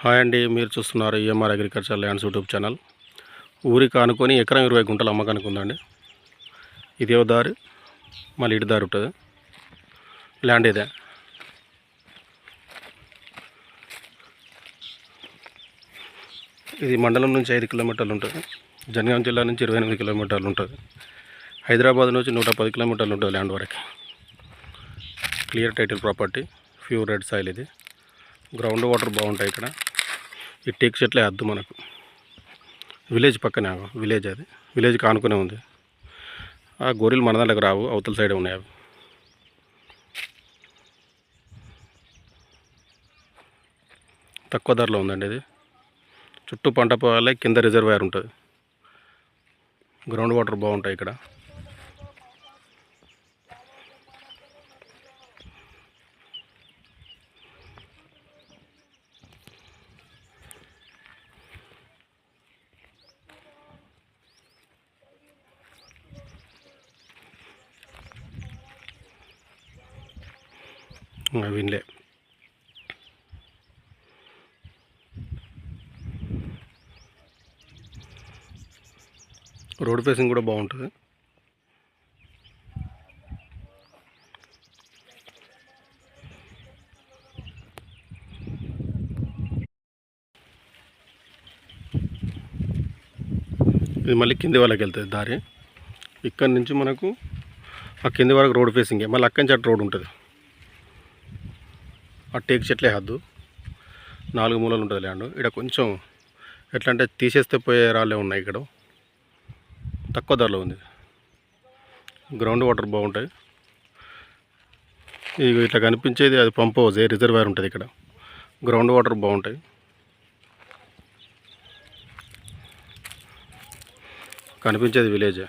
Hi అండి మీరు చూస్తున్నారు EMR agriculture lands YouTube channel. ఊరికి ఆనుకొని ఎకరం ఇరవై గుంటలు అమ్మకానికి ఉందండి. ఇదే దారి మళ్ళీ ఇటు దారి ఉంటుంది. ల్యాండ్ ఇదే. ఇది మండలం నుంచి ఐదు కిలోమీటర్లు ఉంటుంది. జనగాం జిల్లా నుంచి ఇరవై ఎనిమిది కిలోమీటర్లు ఉంటుంది. హైదరాబాద్ నుంచి నూట పది కిలోమీటర్లు ఉంటుంది ల్యాండ్ వరకు. Clear title property pure red soil ఇది. గ్రౌండ్ వాటర్ బాగుంటాయి ఇక్కడ. ఈ టేక్ చెట్లే అద్దు మనకు. విలేజ్ పక్కనే విలేజ్ అది. విలేజ్కి ఆనుకునే ఉంది. ఆ గొర్రెలు మన దాంట్లోకి రావు అవతల సైడే ఉన్నాయి అవి. తక్కువ ధరలో ఉందండి ఇది. చుట్టూ పంట పొలాలే కింద రిజర్వాయర్ ఉంటుంది. గ్రౌండ్ వాటర్ బాగుంటాయి ఇక్కడ. వినలే. రోడ్ ఫేసింగ్ కూడా బాగుంటుంది. ఇది మళ్ళీ కింది వాళ్ళకి వెళ్తుంది దారి. ఇక్కడి నుంచి మనకు ఆ కింది వరకు రోడ్ ఫేసింగే. మళ్ళీ అక్కడి నుంచి అటు రోడ్ ఉంటుంది. ఆ టేక్ చెట్లే హద్దు. నాలుగు మూలలు ఉంటుంది ల్యాండ్. ఇక్కడ కొంచెం ఎట్లా అంటే తీసేస్తే పోయే రాళ్ళే ఉన్నాయి ఇక్కడ. తక్కువ ధరలో ఉంది. గ్రౌండ్ వాటర్ బాగుంటాయి. ఇక ఇట్లా కనిపించేది అది పంప్ హౌస్ రిజర్వాయర్ ఉంటుంది ఇక్కడ. గ్రౌండ్ వాటర్ బాగుంటాయి. కనిపించేది విలేజే.